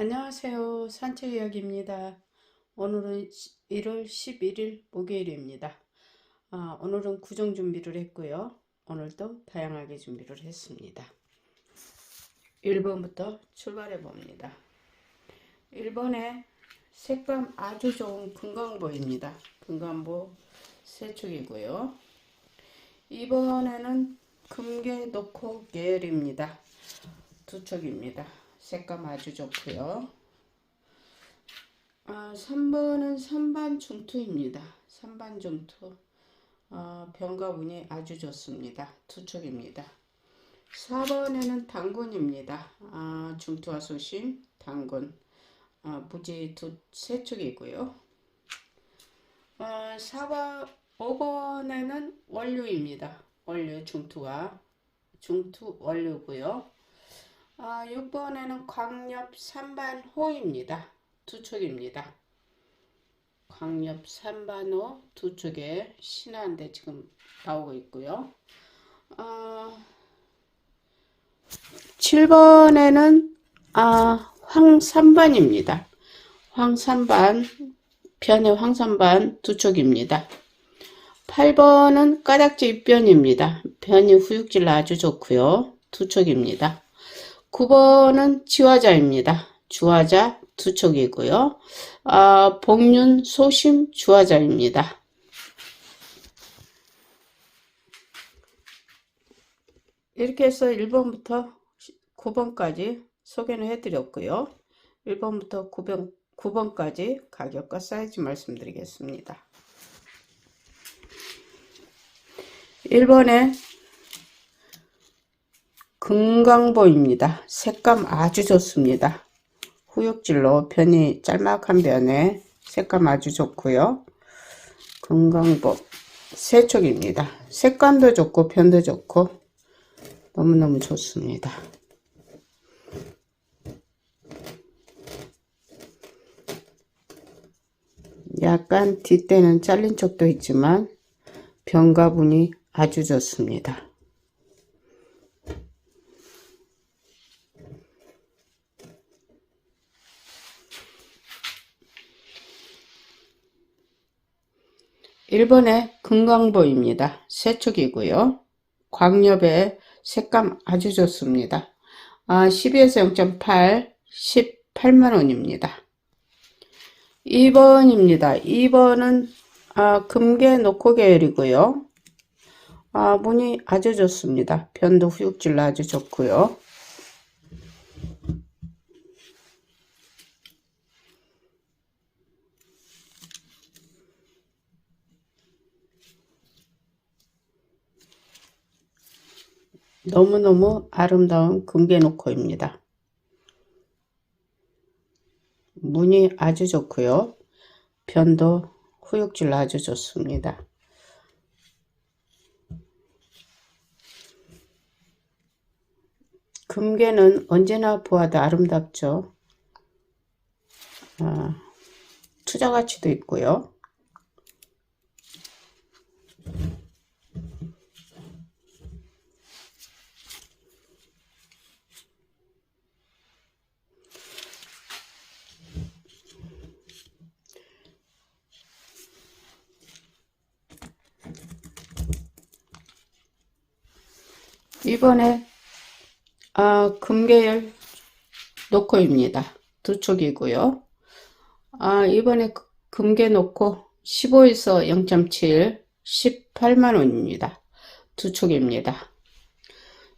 안녕하세요. 산책 이야기입니다. 오늘은 1월 11일 목요일입니다. 아, 오늘은 구정 준비를 했고요. 오늘도 다양하게 준비를 했습니다. 1번부터 출발해 봅니다. 1번에 색감 아주 좋은 금강보입니다. 금강보 세 축이고요. 2번에는 금계 놓고 계열입니다. 두 척입니다. 색감 아주 좋고요. 아, 3번은 선반 중투입니다. 선반 중투. 어, 병가운이 아주 좋습니다. 두 척입니다. 4번에는 당근입니다. 아, 중투와 소심, 당근. 아, 무지 두, 세 축이고요. 어, 4번, 5번에는 원류입니다. 원류 중투가 중투 원류고요. 아, 6번에는 광엽 3반 호입니다. 두 촉입니다. 광엽 3반 호 두 촉에 신화인데 지금 나오고 있고요. 어, 7번에는 아, 황 3반입니다. 황 3반, 편의 황 3반 두 촉입니다. 8번은 까닥지 입변입니다. 변이 후육질 아주 좋고요. 두 촉입니다. 9번은 지화자입니다. 주화자 두 촉이고요. 아, 복륜 소심 주화자입니다. 이렇게 해서 1번부터 9번까지 소개는 해드렸고요. 1번부터 9번, 9번까지 가격과 사이즈 말씀드리겠습니다. 1번에 금강보입니다. 색감 아주 좋습니다. 후육질로 편이 짤막한 변에 색감 아주 좋고요. 금강보 세촉입니다. 색감도 좋고 편도 좋고 너무너무 좋습니다. 약간 뒷대는 잘린 쪽도 있지만 변가분이 아주 좋습니다. 1번에 금강보입니다. 세축이고요. 광엽의 색감 아주 좋습니다. 아, 12에서 0.8, 18만원입니다. 2번입니다. 2번은 아, 금계 노코 계열이고요. 아, 문이 아주 좋습니다. 변도 후육질 아주 좋고요. 너무너무 아름다운 금괴노코입니다. 무늬 아주 좋고요. 변도 후육질 아주 좋습니다. 금괴는 언제나 보아도 아름답죠. 아, 투자 가치도 있고요. 이번에 아, 금계열 노코입니다. 두 촉이고요. 아, 이번에 금계 놓고 15에서 0.7 18만원입니다. 두 촉입니다.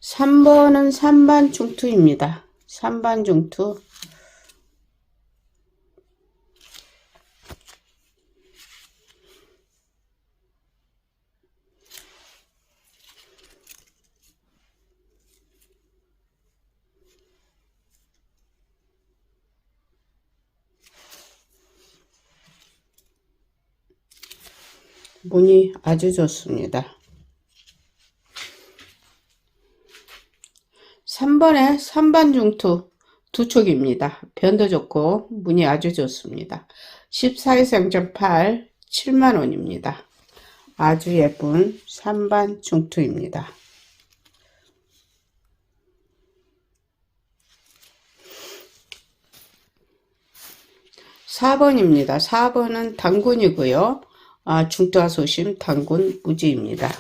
3번은 3반 중투입니다. 3반 중투 문이 아주 좋습니다. 3번에 3반 중투 두 촉입니다. 변도 좋고 문이 아주 좋습니다. 14에서 0.8 7만원입니다. 아주 예쁜 3반 중투입니다. 4번입니다. 4번은 당군이고요. 아, 중투하소심 당군 무지입니다.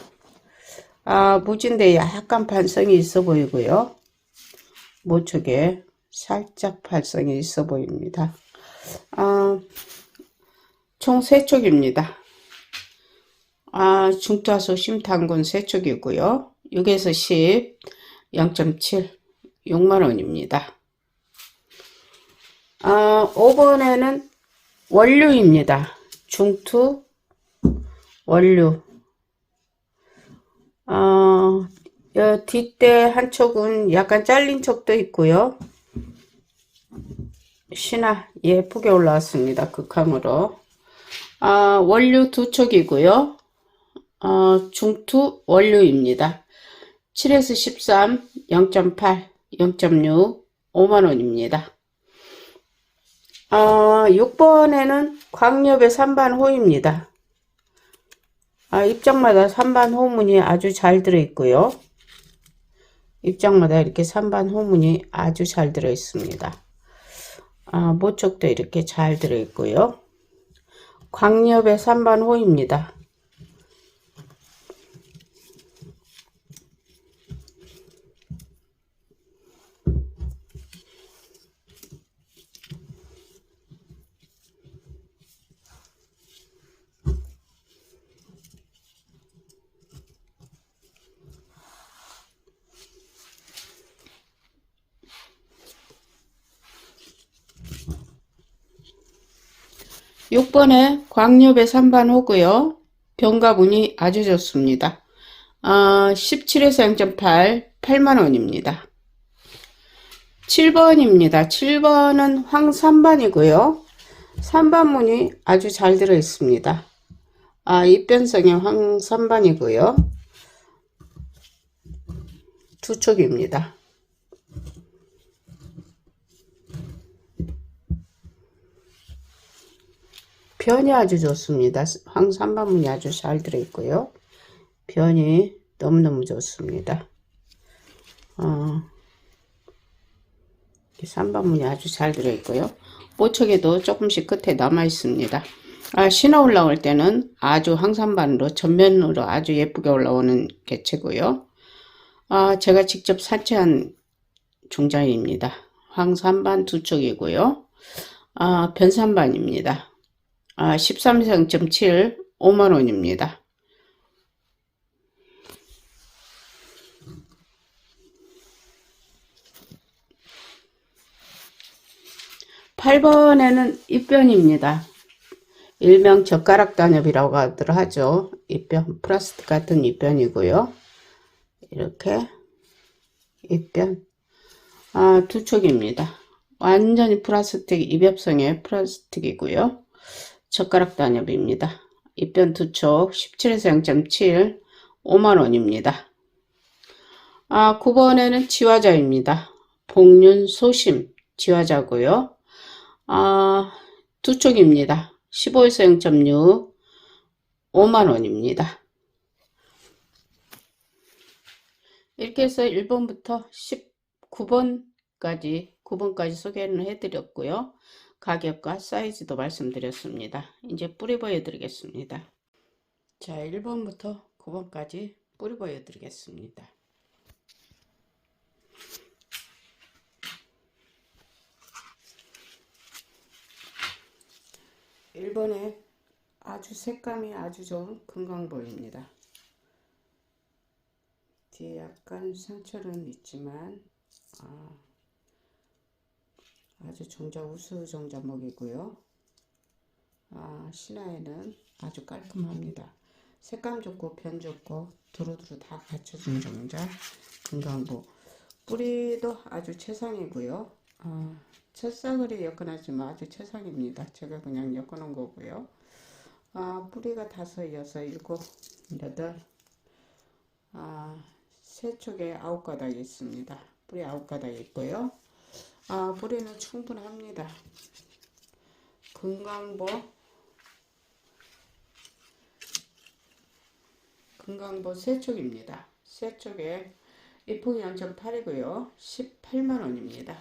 아, 무지인데 약간 반성이 있어 보이고요. 모쪽에 살짝 발성이 있어 보입니다. 아, 총 3쪽입니다. 아, 중투하소심 당군 3쪽이고요. 6에서 10, 0.7, 6만원입니다. 아, 5번에는 원류입니다. 중투, 원류. 어, 여 뒷대 한 촉은 약간 잘린 촉도 있고요. 신화 예쁘게 올라왔습니다. 극함으로. 아, 원류 두 촉이고요. 어, 중투 원류입니다. 7에서 13, 0.8, 0.6, 5만원입니다. 어, 6번에는 광엽의 3반 호입니다. 아, 입장마다 3반 호문이 아주 잘 들어있고요. 입장마다 이렇게 3반 호문이 아주 잘 들어있습니다. 아, 모쪽도 이렇게 잘 들어있고요. 광엽의 3반 호입니다. 육 번에 광엽의 3반 호고요. 병가분이 아주 좋습니다. 아, 17에서 0.8, 8만원입니다. 7번입니다. 7번은 황3반이고요. 3반 문이 아주 잘 들어 있습니다. 아, 입변성의 황3반이고요. 두 쪽입니다. 변이 아주 좋습니다. 황산반문이 아주 잘 들어있고요. 변이 너무너무 좋습니다. 어, 3반문이 아주 잘 들어있고요. 모척에도 조금씩 끝에 남아 있습니다. 아, 신어 올라올 때는 아주 황산반으로 전면으로 아주 예쁘게 올라오는 개체고요. 아, 제가 직접 산채한 종자입니다. 황산반 두 쪽이고요. 아, 변산반입니다. 아, 13성.7 5만원입니다. 8번에는 입변입니다. 일명 젓가락 단엽이라고 하더라 하죠. 입변, 플라스틱 같은 입변이고요. 이렇게 입변 아, 두 촉입니다. 완전히 플라스틱 입엽성의 플라스틱이고요. 젓가락 단엽입니다. 입변 두촉 17에서 0.7 5만원입니다. 아, 9번에는 지화자입니다. 복륜 소심 지화자고요. 아, 두 촉입니다. 15에서 0.6 5만원입니다. 이렇게 해서 1번부터 19번까지 9번까지 소개를 해드렸고요. 가격과 사이즈도 말씀드렸습니다. 이제 뿌리 보여드리겠습니다. 자, 1번부터 9번까지 뿌리 보여드리겠습니다. 1번에 아주 색감이 아주 좋은 금강보입니다. 뒤에 약간 상처는 있지만 아, 아주 종자 우수 종자목이고요. 아, 신화에는 아주 깔끔합니다. 색감 좋고 변 좋고 두루두루 다 갖춰준 종자 금강보 뿌리도 아주 최상이고요. 아, 첫 사거리 엮어놨지만 아주 최상입니다. 제가 그냥 엮어놓은 거고요. 아, 뿌리가 다섯, 여섯, 일곱, 여덟, 아, 세 쪽에 아홉 가닥 있습니다. 뿌리 아홉 가닥 있고요. 아, 뿌리는 충분합니다. 금강보, 금강보 세 쪽입니다. 세 쪽에 이폭이 0.8이고요. 18만원입니다.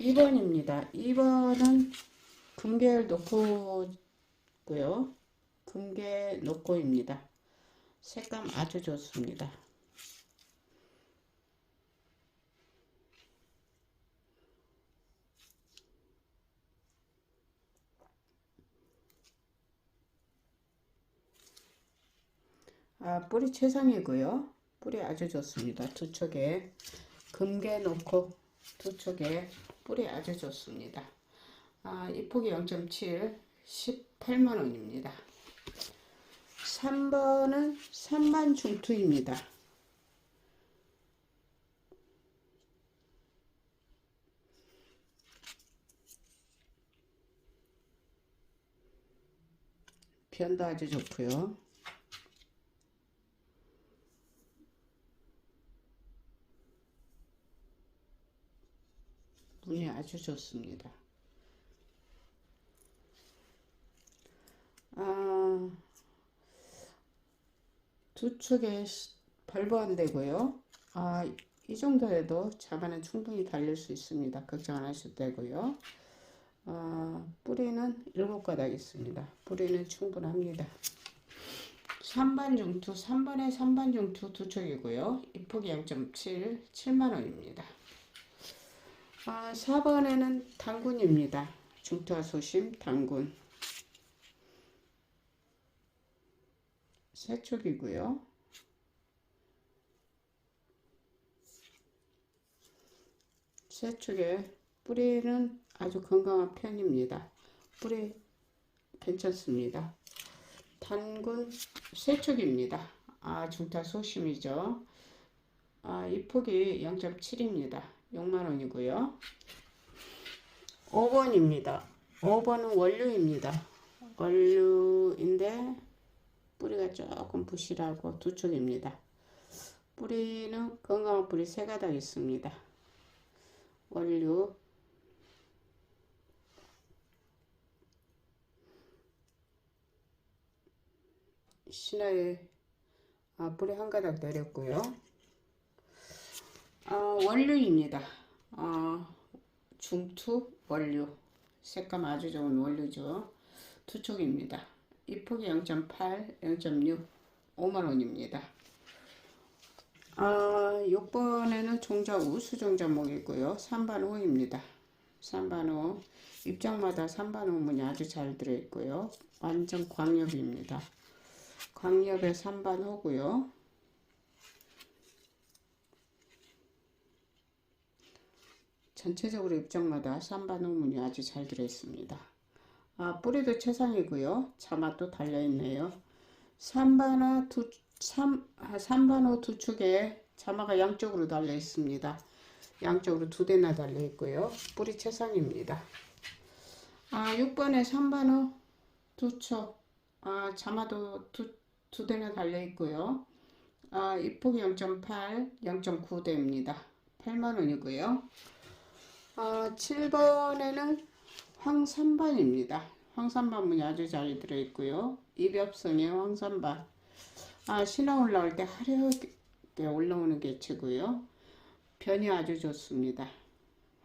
2번입니다. 2번은 금계를 놓고고요. 금계 놓고입니다. 색감 아주 좋습니다. 아, 뿌리 최상이고요. 뿌리 아주 좋습니다. 두 촉에 금계 놓고 두 촉에 뿌리 아주 좋습니다. 아, 이 폭이 0.7, 18만 원입니다. 3번은 3만 중투입니다. 변도 아주 좋고요. 문이 아주 좋습니다. 아, 두 축에 발부 안 되고요. 아, 이 정도에도 자반은 충분히 달릴 수 있습니다. 걱정 안 하셔도 되고요. 아, 뿌리는 일곱 가닥 있습니다. 뿌리는 충분합니다. 3반 중투, 3번에 3반 중투 두 촉이고요. 입폭이 0.7, 7만원입니다. 아, 4번에는 당군입니다. 중투와 소심, 당군. 세 쪽이고요. 세 쪽에 뿌리는 아주 건강한 편입니다. 뿌리 괜찮습니다. 단군 세 쪽입니다. 아, 중타 소심이죠. 아, 이 폭이 0.7입니다. 6만원이고요. 5번입니다. 5번은 원료입니다. 원료인데 뿌리가 조금 부실하고 두 쪽입니다. 뿌리는 건강한 뿌리 세 가닥 있습니다. 원료 신화에 아, 뿌리 한 가닥 내렸고요. 아, 원료입니다. 아, 중투 원료 색감 아주 좋은 원료죠. 두 쪽입니다. 이 폭이 0.8, 0.6, 5만원입니다. 아, 6번에는 종자 우수 종자목이고요. 3반 호입니다. 3반 호. 입장마다 3반 호 문이 아주 잘 들어있고요. 완전 광엽입니다. 광엽의 3반 호고요. 전체적으로 입장마다 3반 호문이 아주 잘 들어있습니다. 아, 뿌리도 최상이고요. 자맛도 달려있네요. 3반호 두, 3, 3반호 두 축에 자마가 양쪽으로 달려있습니다. 양쪽으로 두 대나 달려있고요. 뿌리 최상입니다. 아, 6번에 3반호 두 촉, 아, 자마도 두, 두 대나 달려있고요. 아, 입폭이 0.8, 0.9대입니다. 8만원이고요. 아, 7번에는 황산반입니다. 황산반 문이 아주 잘 들어있고요. 입엽선의 황산반. 아, 신화 올라올 때 화려하게 올라오는 게 최고요. 변이 아주 좋습니다.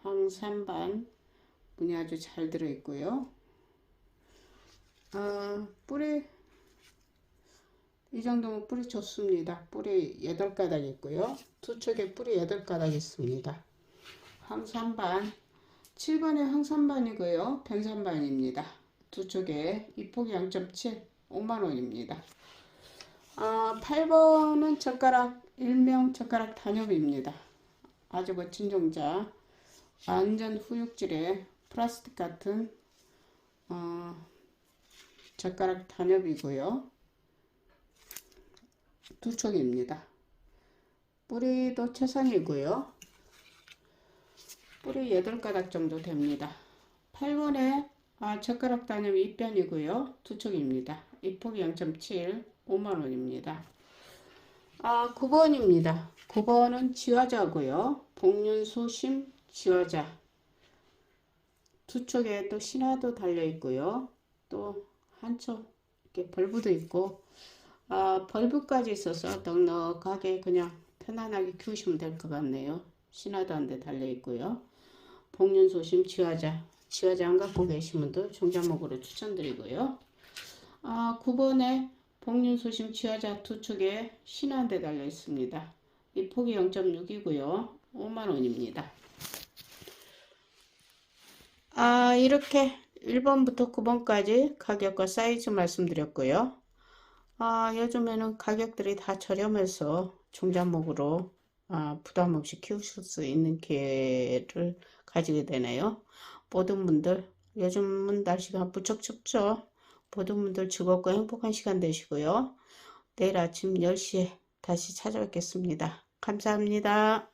황산반 문이 아주 잘 들어있고요. 아, 뿌리 이 정도면 뿌리 좋습니다. 뿌리 8가닥 있고요. 두 척에 뿌리 8가닥 있습니다. 황산반 7번에 황산반이고요. 변산반입니다. 두 쪽에 이폭이 0.7 5만원입니다. 아, 8번은 젓가락 일명 젓가락 단엽입니다. 아주 멋진 종자 완전 후육질의 플라스틱 같은 어, 젓가락 단엽이고요. 두 촉입니다. 뿌리도 최상이고요. 뿌리 8가닥 정도 됩니다. 8번에 아, 젓가락 단엽 2변이고요. 두 촉입니다. 이 폭이 0.7 5만원입니다. 아, 9번입니다. 9번은 지화자고요. 복륜소심 지화자 두 촉에 또 신화도 달려있고요. 또 한쪽 이렇게 벌브도 있고 아, 벌브까지 있어서 넉넉하게 그냥 편안하게 키우시면 될 것 같네요. 신화도 한 대 달려있고요. 복륜소심 지화자 지화자 안 갖고 계신 분들 종자목으로 추천드리고요. 아, 9번에 복륜소심 지화자 두 축에 신한대 달려 있습니다. 이 폭이 0.6이고요. 5만원입니다. 아, 이렇게 1번부터 9번까지 가격과 사이즈 말씀드렸고요. 아, 요즘에는 가격들이 다 저렴해서 종자목으로 아, 부담 없이 키우실 수 있는 기회를 가지게 되네요. 모든 분들, 요즘은 날씨가 무척 춥죠? 모든 분들 즐겁고 행복한 시간 되시고요. 내일 아침 10시에 다시 찾아뵙겠습니다. 감사합니다.